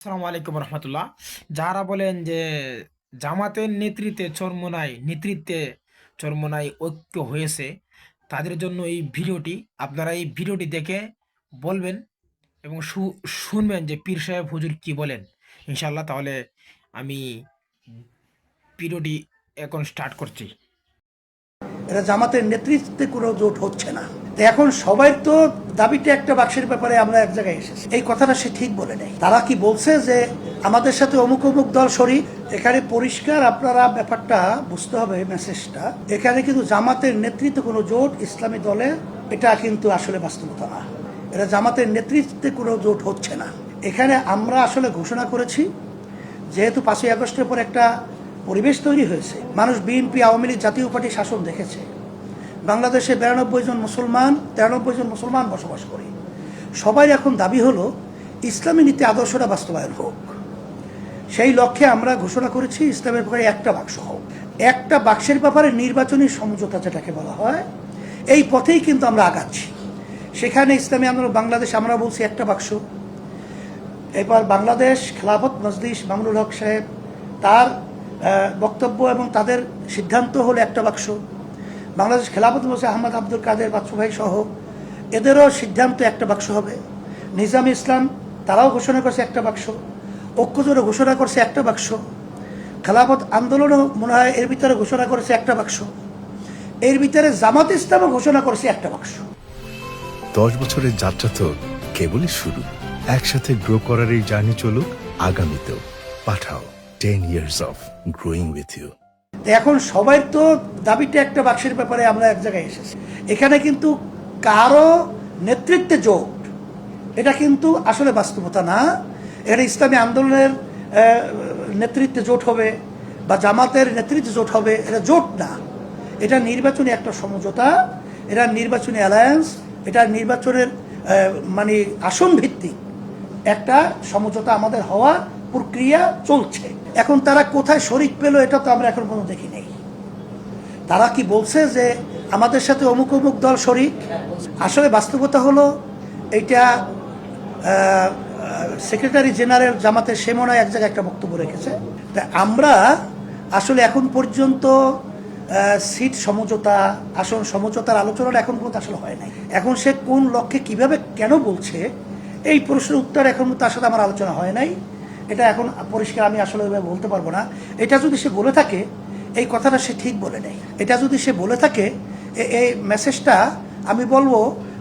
আসসালামু আলাইকুম রহমতুল্লাহ। যারা বলেন যে জামাতের নেতৃত্বে চরমোনাই নেতৃত্বে চরমোনাই ঐক্য হয়েছে, তাদের জন্য এই ভিডিওটি, আপনারা এই ভিডিওটি দেখে বলবেন এবং শুনবেন যে পীর সাহেব হুজুর কি বলেন। ইনশাল্লাহ তাহলে আমি ভিডিওটি এখন স্টার্ট করছি। এটা জামাতের নেতৃত্বে কোনো জোট হচ্ছে না। এখন সবাই তো দাবিটা একটা বাক্সের ব্যাপারে আমরা এক জায়গায় এসেছি। এই কথাটা সে ঠিক বলে নেই। তারা কি বলছে যে আমাদের সাথে অমুক অমুক দল শরিক এখানে পরিষ্কার আপনারা ব্যাপারটা বুঝতে হবে মেসেজটা এখানে কিন্তু জামাতের নেতৃত্বে কোনো জোট ইসলামী দলে, এটা কিন্তু আসলে বাস্তবতা না। এটা জামাতের নেতৃত্বে কোনো জোট হচ্ছে না। এখানে আমরা আসলে ঘোষণা করেছি, যেহেতু পাঁচই আগস্টের পর একটা পরিবেশ তৈরি হয়েছে। মানুষ বিএনপি, আওয়ামী লীগ জাতীয় পার্টি শাসন দেখেছে। বাংলাদেশে বিরানব্বই জন মুসলমান, তিরানব্বই জন মুসলমান বসবাস করে। সবাই এখন দাবি হলো, ইসলামী নীতি আদর্শটা বাস্তবায়ন হোক। সেই লক্ষ্যে আমরা ঘোষণা করেছি, ইসলামের ব্যাপারে একটা বাক্স হোক। একটা বাক্সের ব্যাপারে নির্বাচনী সমঝোতা যেটাকে বলা হয়, এই পথেই কিন্তু আমরা আগাচ্ছি। সেখানে ইসলামী আন্দোলন, বাংলাদেশ, আমরা বলছি একটা বাক্স। এবার বাংলাদেশ খেলাফত মজলিস মামুনুল হক সাহেব তার বক্তব্য এবং তাদের সিদ্ধান্ত হলো একটা বাক্স। বাংলাদেশ খেলাফত মজলিস আহমদ আব্দুল কাদের বাচ্চু ভাই সহ। এদেরও সিদ্ধান্ত একটা বাক্স হবে। নিজাম ইসলাম, তারাও ঘোষণা করছে একটা বাক্স। ঐক্যজোড়ও ঘোষণা করছে একটা বাক্স। খেলাফত আন্দোলনও মনে হয় এর ভিতরে ঘোষণা করেছে একটা বাক্স। এর ভিতরে জামাত ইসলামও ঘোষণা করেছে একটা বাক্স। দশ বছরের যাত্রা তো কেবলই শুরু। একসাথে গ্রো করার এই জার্নি চলুক, আগামীতেও। Pathao ten years of growing with you এখন সবাই তো দাবিটা একটা বাক্সের ব্যাপারে আমরা এক জায়গায় এসেছি। এখানে কিন্তু কারও নেতৃত্বে জোট, এটা কিন্তু আসলে বাস্তবতা না। এখানে ইসলামী আন্দোলনের নেতৃত্বে জোট হবে বা জামাতের নেতৃত্বে জোট হবে, এটা জোট না। এটা নির্বাচনী একটা সমঝোতা, এটা নির্বাচনী অ্যালায়েন্স, এটা নির্বাচনের মানে আসন ভিত্তিক একটা সমঝোতা আমাদের হওয়া প্রক্রিয়া চলছে। এখন তারা কোথায় শরিক পেল এটা তো আমরা এখন কোনো দেখি নেই। তারা কি বলছে যে আমাদের সাথে অমুক অমুক দল শরিক? আসলে বাস্তবতা হলো এটা সেক্রেটারি জেনারেল জামাতের সে এক জায়গায় একটা বক্তব্য রেখেছে। তা আমরা আসলে এখন পর্যন্ত সিট সমঝোতা, আসন সমঝোতার আলোচনাটা এখন পর্যন্ত আসলে হয় নাই। এখন সে কোন লক্ষ্যে কীভাবে কেন বলছে, এই প্রশ্নের উত্তর এখন তার সাথে আমার আলোচনা হয় নাই। এটা এখন পরিষ্কার আমি আসলে বলতে পারব না। এটা যদি সে বলে থাকে, এই কথাটা সে ঠিক বলে নেয় এটা যদি সে বলে থাকে এই মেসেজটা আমি বলব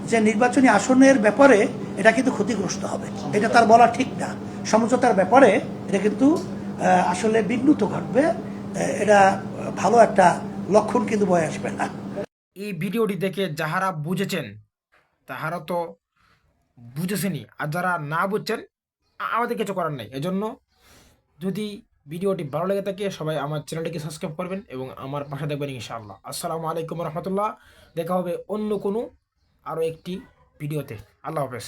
যে নির্বাচনী আসনের ব্যাপারে এটা কিন্তু ক্ষতিগ্রস্ত হবে। এটা তার বলা ঠিক না। সমঝোতার ব্যাপারে এটা কিন্তু আসলে বিঘ্নত ঘটবে। এটা ভালো একটা লক্ষণ কিন্তু বয়ে আসবে না। এই ভিডিওটি দেখে যাহারা বুঝেছেন, তাহারা তো বুঝেছেনই। আর যারা না বুঝছেন আমাদের কিছু করার নাই। এজন্য যদি ভিডিওটি ভালো লেগে থাকে, সবাই আমার চ্যানেলটিকে সাবস্ক্রাইব করবেন এবং আমার পাশে দেখবেন ইনশাআল্লাহ। আসসালামু আলাইকুম রহমতুল্লাহ। দেখা হবে অন্য কোনো আরও একটি ভিডিওতে। আল্লাহ হাফেজ।